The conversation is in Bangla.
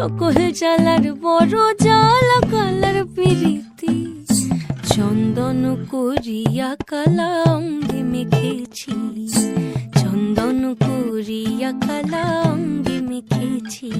সকল জ্বালার বড় জ্বালা, কালার পিরিতি। চন্দন করিয়া কালা অঙ্গে মেখেছি চন্দন করিয়া কালা মেখেছি